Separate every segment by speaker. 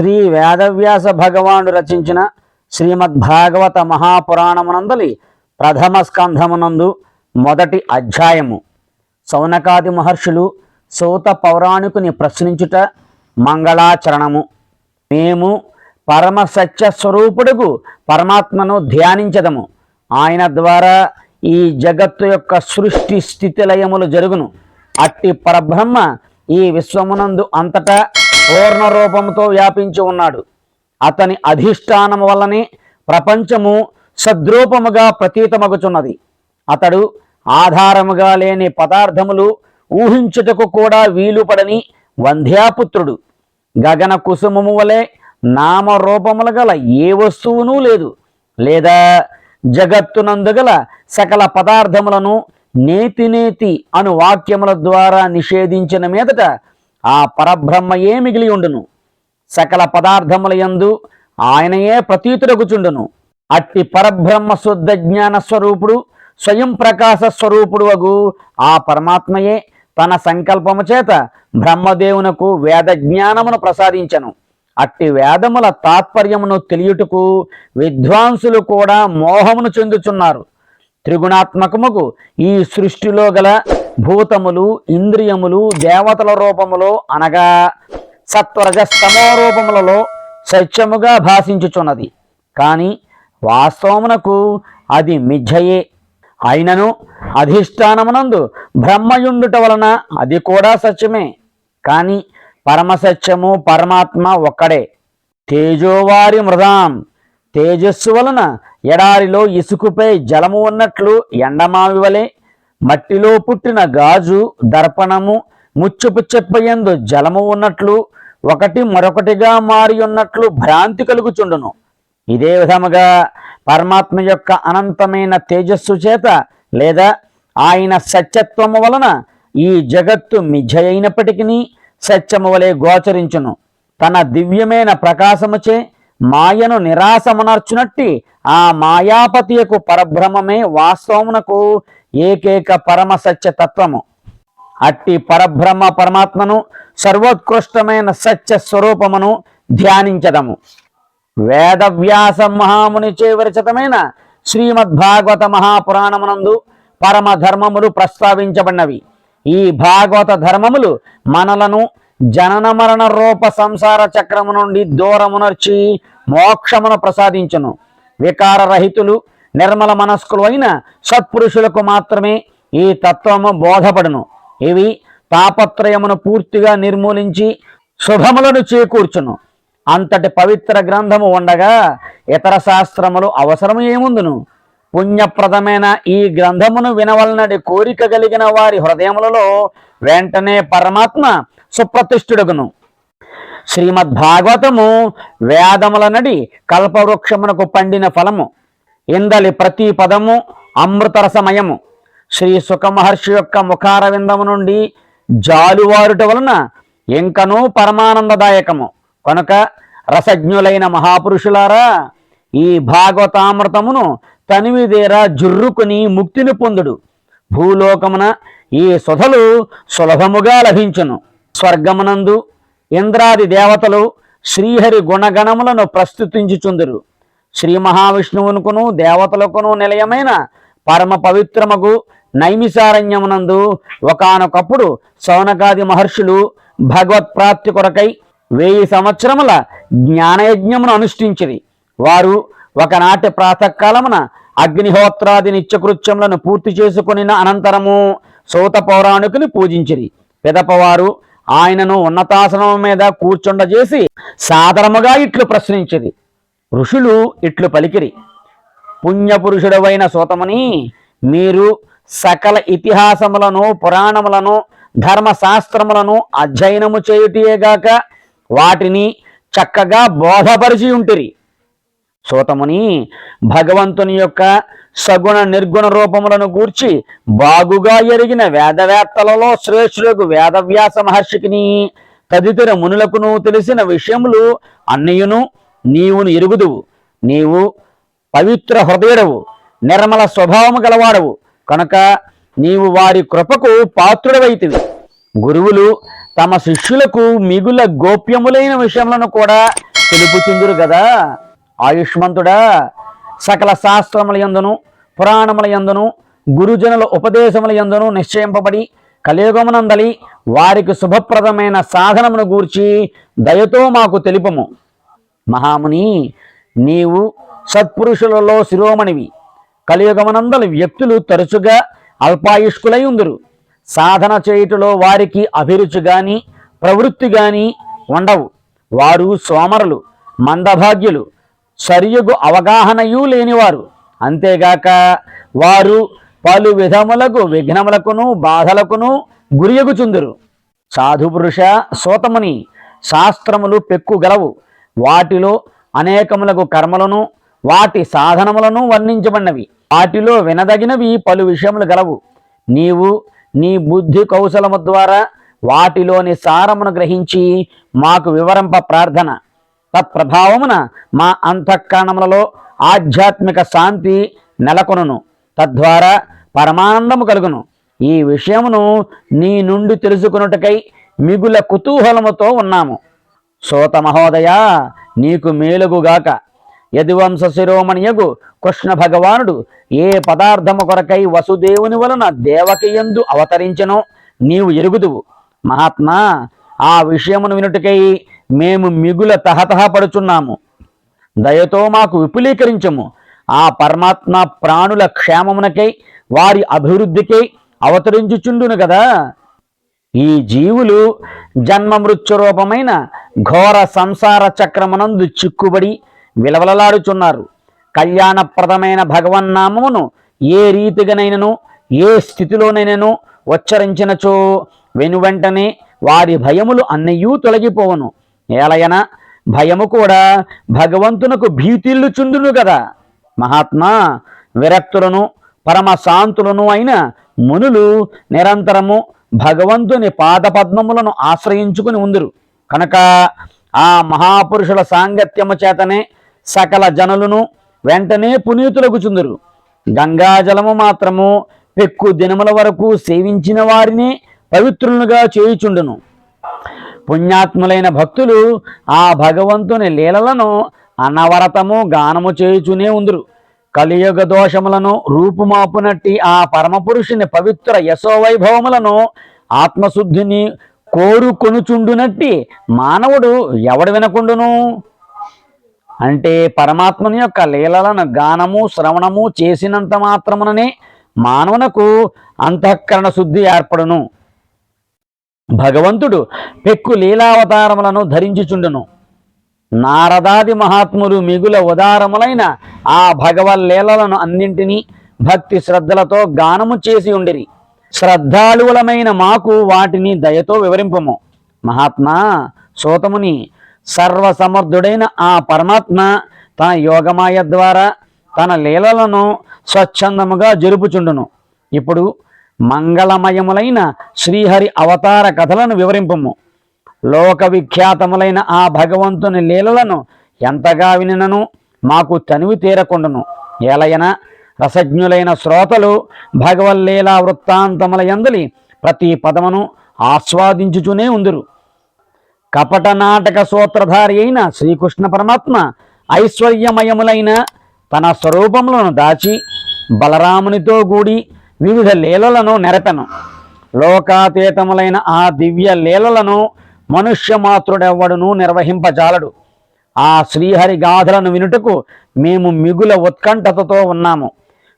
Speaker 1: శ్రీ వేదవ్యాస భగవానుడు రచించిన శ్రీమద్ భాగవత మహాపురాణమునందలి ప్రథమ స్కంధమునందు మొదటి అధ్యాయము. సౌనకాది మహర్షులు సూత పౌరాణికుని ప్రశ్నించుట మంగళాచరణము. మేము పరమ సత్య స్వరూపుడుకు పరమాత్మను ధ్యానించదము. ఆయన ద్వారా ఈ జగత్తు యొక్క సృష్టి స్థితిలయములు జరుగును. అట్టి పరబ్రహ్మ ఈ విశ్వమునందు అంతటా పూర్ణ రూపంతో వ్యాపించి ఉన్నాడు. అతని అధిష్టానం వల్లనే ప్రపంచము సద్రూపముగా ప్రతీతమగుచున్నది. అతడు ఆధారముగా లేని పదార్థములు ఊహించుటకు కూడా వీలుపడని వంధ్యాపుత్రుడు. గగన కుసుమము వలె నామరూపములు గల ఏ వస్తువునూ లేదు. లేదా జగత్తునందు గల సకల పదార్థములను నేతి నేతి అను వాక్యముల ద్వారా నిషేధించిన మీదట ఆ పరబ్రహ్మయే మిగిలి ఉండును? సకల పదార్థముల యందు ఆయనయే ప్రతీతురగుచుండును అట్టి పరబ్రహ్మ శుద్ధ జ్ఞాన స్వరూపుడు స్వయం ప్రకాశ స్వరూపుడు అగు ఆ పరమాత్మయే తన సంకల్పము చేత బ్రహ్మదేవునకు వేద జ్ఞానమును ప్రసాదించను. అట్టి వేదముల తాత్పర్యమును తెలియుటకు విద్వాంసులు కూడా మోహమును చెందుచున్నారు. త్రిగుణాత్మకముకు ఈ సృష్టిలో గల భూతములు ఇంద్రియములు దేవతల రూపములో అనగా సత్వరజస్తమో రూపములలో సత్యముగా భాషించుచున్నది. కానీ వాస్తవమునకు అది మిథ్యయే. అయినను అధిష్టానమునందు బ్రహ్మయుండుట వలన అది కూడా సత్యమే. కానీ పరమసత్యము పరమాత్మ ఒక్కడే. తేజోవారి మృదాం. తేజస్సు వలన ఎడారిలో ఇసుకుపై జలము ఉన్నట్లు ఎండమావి వలె మట్టిలో పుట్టిన గాజు దర్పణము ముచ్చుపు చెప్పయందు జలము ఉన్నట్లు ఒకటి మరొకటిగా మారి ఉన్నట్లు భ్రాంతి కలుగుచుండును. ఇదే విధముగా పరమాత్మ యొక్క అనంతమైన తేజస్సు చేత లేదా ఆయన సత్యత్వము వలన ఈ జగత్తు మిథ్య అయినప్పటికీ సత్యము వలె గోచరించును. తన దివ్యమైన ప్రకాశముచే మాయను నిరాశమునర్చునట్టి ఆ మాయాపతియకు పరబ్రహ్మమే వాస్తవమునకు ఏకైక పరమ సత్య తత్వము. అట్టి పరబ్రహ్మ పరమాత్మను సర్వోత్కృష్టమైన సత్య స్వరూపమును ధ్యానించదము. వేదవ్యాస మహాముని విరచితమైన శ్రీమద్భాగవత మహాపురాణమునందు పరమ ధర్మములు ప్రస్తావించబడినవి. ఈ భాగవత ధర్మములు మనలను జనన మరణ రూప సంసార చక్రము నుండి దూరమునర్చి మోక్షమును ప్రసాదించును. వికారరహితులు నిర్మల మనస్కులు అయిన సత్పురుషులకు మాత్రమే ఈ తత్వము బోధపడును. ఇవి తాపత్రయమును పూర్తిగా నిర్మూలించి శుభములను చేకూర్చును. అంతటి పవిత్ర గ్రంథము ఉండగా ఇతర శాస్త్రములు అవసరం ఏముందును? పుణ్యప్రదమైన ఈ గ్రంథమును వినవలనడి కోరిక కలిగిన వారి హృదయములలో వెంటనే పరమాత్మ సుప్రతిష్ఠుడగును. శ్రీమద్ భాగవతము వేదముల నడి కల్పవృక్షమునకు పండిన ఫలము. ఇందలి ప్రతి పదము అమృతరసమయము. శ్రీ సుఖమహర్షి యొక్క ముఖార విందము నుండి జాలువారుట వలన ఇంకనూ పరమానందదాయకము. కనుక రసజ్ఞులైన మహాపురుషులారా ఈ భాగవతామృతమును తనివిదేరా జుర్రుకుని ముక్తిని పొందుడు. భూలోకమున ఈ సుధలు సులభముగా లభించును. స్వర్గమునందు ఇంద్రాది దేవతలు శ్రీహరి గుణగణములను ప్రస్తుతించుచుందురు. శ్రీ మహావిష్ణువునుకును దేవతలకును నిలయమైన పరమ పవిత్రమగు నైమిసారణ్యమునందు ఒకానొకప్పుడు సౌనకాది మహర్షులు భగవత్ప్రాప్తి కొరకై వెయ్యి సంవత్సరముల జ్ఞానయజ్ఞమును అనుష్ఠించిరి. వారు ఒకనాటి ప్రాతకాలమున అగ్నిహోత్రాది నిత్యకృత్యములను పూర్తి చేసుకుని అనంతరము సౌత పౌరాణికుని పూజించిరి. పిదపవారు ఆయనను ఉన్నతాసనం మీద కూర్చుండజేసి సాదరముగా ఇట్లు ప్రశ్నించిరి. ఋషులు ఇట్లు పలికిరి. పుణ్యపురుషుడవైన సోతముని మీరు సకల ఇతిహాసములను పురాణములను ధర్మశాస్త్రములను అధ్యయనము చేయుటియేగాక వాటిని చక్కగా బోధపరిచి ఉంటిరి సూతముని భగవంతుని యొక్క సగుణ నిర్గుణ రూపములను గూర్చి బాగుగా ఎరిగిన వేదవేత్తలలో శ్రేష్ఠులకు వేదవ్యాస మహర్షికిని తదితర మునులకును తెలిసిన విషయములు అన్నయును నీవును ఎరుగుదువు. నీవు పవిత్ర హృదయుడవు. నిర్మల స్వభావము గలవాడవు. కనుక నీవు వారి కృపకు పాత్రుడవైతివి. గురువులు తమ శిష్యులకు మిగుల గోప్యములైన విషయములను కూడా తెలుపుచుందురు కదా ఆయుష్మంతుడా సకల శాస్త్రముల యందును పురాణముల యందును గురుజనుల ఉపదేశముల యందును నిశ్చయింపబడి కలియుగమునందలి వారికి శుభప్రదమైన సాధనమును గూర్చి దయతో మాకు తెలుపము. మహాముని నీవు సత్పురుషులలో శిరోమణివి. కలియుగమనందలి వ్యక్తులు తరచుగా అల్పాయుష్కులై ఉందురు సాధన చేయుటలో వారికి అభిరుచి గాని ప్రవృత్తి గాని ఉండవు. వారు సోమరులు మందభాగ్యులు. సరియగు అవగాహనయు లేనివారు. అంతేగాక వారు పలు విధములకు విఘ్నములకును బాధలకును గురియగుచుందురు. సాధు పురుష సోతముని శాస్త్రములు పెక్కుగలవు వాటిలో అనేకములకు కర్మలను వాటి సాధనములను వర్ణించబడినవి. వాటిలో వినదగినవి పలు విషయములు గలవు. నీవు నీ బుద్ధి కౌశలము ద్వారా వాటిలోని సారమును గ్రహించి మాకు వివరింప ప్రార్థన. తత్ప్రభావమున మా అంతఃకరణములలో ఆధ్యాత్మిక శాంతి నెలకొనును. తద్వారా పరమానందము కలుగును. ఈ విషయమును నీ నుండి తెలుసుకున్నటకై మిగుల కుతూహలముతో ఉన్నాము. సోత మహోదయ నీకు మేలుగుగాక. యదువంశ శిరోమణియగు కృష్ణ భగవానుడు ఏ పదార్థము కొరకై వసుదేవుని వలన దేవకియందు అవతరించెనో నీవు ఎరుగుదువు. మహాత్మా ఆ విషయమును వినుటకై మేము మిగుల తహతహపడుచున్నాము దయతో మాకు విపులీకరించము. ఆ పరమాత్మ ప్రాణుల క్షేమమునకై వారి అభివృద్ధికై అవతరించుచుండును కదా ఈ జీవులు జన్మ మృత్యు రూపమైన ఘోర సంసార చక్రమునందు చిక్కుబడి విలవలలాడుచున్నారు. కళ్యాణప్రదమైన భగవన్నామమును ఏ రీతిగానైనను ఏ స్థితిలోనైనను ఉచ్చరించినచో వెనువెంటనే వారి భయములు అన్నయ్యూ తొలగిపోవును. ఏలయన భయము కూడా భగవంతునకు భీతిల్లుచుండును కదా. మహాత్మా విరక్తులను పరమ శాంతులను అయిన మునులు నిరంతరము భగవంతుని పాదపద్మములను ఆశ్రయించుకుని ఉందరు. కనుక ఆ మహాపురుషుల సాంగత్యము చేతనే సకల జనులను వెంటనే పునీతులగుచుందురు. గంగాజలము మాత్రము పెక్కు దినముల వరకు సేవించిన వారిని పవిత్రులుగా చేయుచుండును. పుణ్యాత్ములైన భక్తులు ఆ భగవంతుని లీలలను అనవరతము గానము చేయుచునే ఉందరు. కలియుగ దోషములను రూపుమాపునట్టి ఆ పరమపురుషుని పవిత్ర యశోవైభవములను ఆత్మశుద్ధిని కోరుకొనుచుండునట్టి మానవుడు ఎవడు వినకుండును? అంటే పరమాత్మని యొక్క లీలలను గానము శ్రవణము చేసినంత మాత్రముననే మానవునకు అంతఃకరణ శుద్ధి ఏర్పడును. భగవంతుడు పెక్కు లీలావతారములను ధరించుచుండును. నారదాది మహాత్ములు మిగుల ఉదారములైన ఆ భగవల్లీలలను అన్నింటినీ భక్తి శ్రద్ధలతో గానము చేసి ఉండిరి. శ్రద్ధాళువులమైన మాకు వాటిని దయతో వివరింపము. మహాత్మా సోతముని సర్వసమర్థుడైన ఆ పరమాత్మ తన యోగమాయ ద్వారా తన లీలలను స్వచ్ఛందముగా జరుపుచుండును. ఇప్పుడు మంగళమయములైన శ్రీహరి అవతార కథలను వివరింపము. లోక విఖ్యాతములైన ఆ భగవంతుని లీలలను ఎంతగా వినినను మాకు తనివి తీరకుండును. ఏలయన రసజ్ఞులైన శ్రోతలు భగవల్లీలా వృత్తాంతముల ఎందలి ప్రతి పదమును ఆస్వాదించుచునే ఉందురు. కపట నాటక సూత్రధారి అయిన శ్రీకృష్ణ పరమాత్మ ఐశ్వర్యమయములైన తన స్వరూపములను దాచి బలరామునితో కూడి వివిధ లీలలను నెరపెను. లోకాతీతములైన ఆ దివ్య లీలలను మనుష్య మాతృడెవ్వడును నిర్వహింపజాలడు. ఆ శ్రీహరి గాథలను వినుటకు మేము మిగుల ఉత్కంఠతతో ఉన్నాము.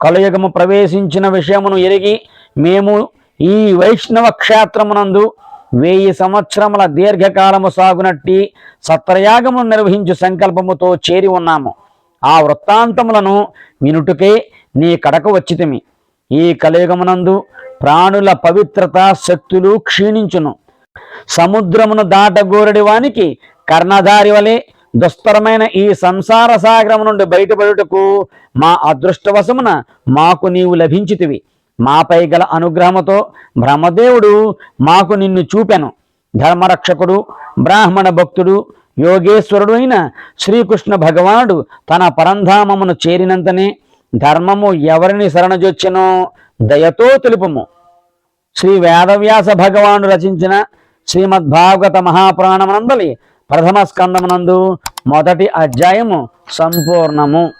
Speaker 1: కలయుగము ప్రవేశించిన విషయమును ఎరిగి మేము ఈ వైష్ణవ క్షేత్రమునందు వెయ్యి సంవత్సరముల దీర్ఘకాలము సాగునట్టి సత్రయాగమును నిర్వహించు సంకల్పముతో చేరి ఉన్నాము. ఆ వృత్తాంతములను వినుటకే నీ కడకు వచ్చితిమి. ఈ కలియుగమునందు ప్రాణుల పవిత్రత శక్తులు క్షీణించును. సముద్రమును దాటగోరడి వానికి కర్ణధారి వలె దుస్తరమైన ఈ సంసార సాగరము నుండి బయటపడుటకు మా అదృష్టవశమున మాకు నీవు లభించితివి. మాపై గల అనుగ్రహముతో బ్రహ్మదేవుడు మాకు నిన్ను చూపెను. ధర్మరక్షకుడు బ్రాహ్మణ భక్తుడు యోగేశ్వరుడు అయిన శ్రీకృష్ణ భగవానుడు తన పరంధామమును చేరినంతనే ధర్మము ఎవరిని శరణజొచ్చెనో దయతో తెలుపము. శ్రీ వేదవ్యాస భగవాను రచించిన శ్రీమద్భాగవత మహాపురాణమునందలి ప్రథమ స్కందమునందు మొదటి అధ్యాయము సంపూర్ణము.